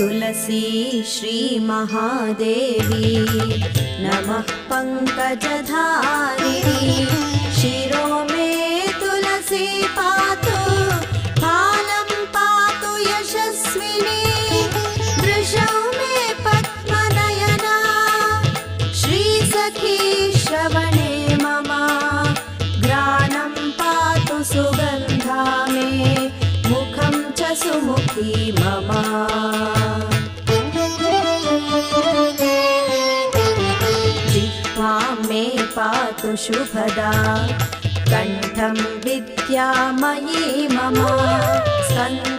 तुलसी श्रीमहादेवी नमः पङ्कजधारिणी। शिरो मे तुलसी पातु फालं पातु यशस्विनी। वृषौ मे पद्मनयना। श्रीसखी श्रवणे मम, घ्राणं पातु सुगन्धा मे मुखं च सुमुखी मम। पातु शुभदा कण्ठं विद्यामयी मम स्कन्दौ कल्हा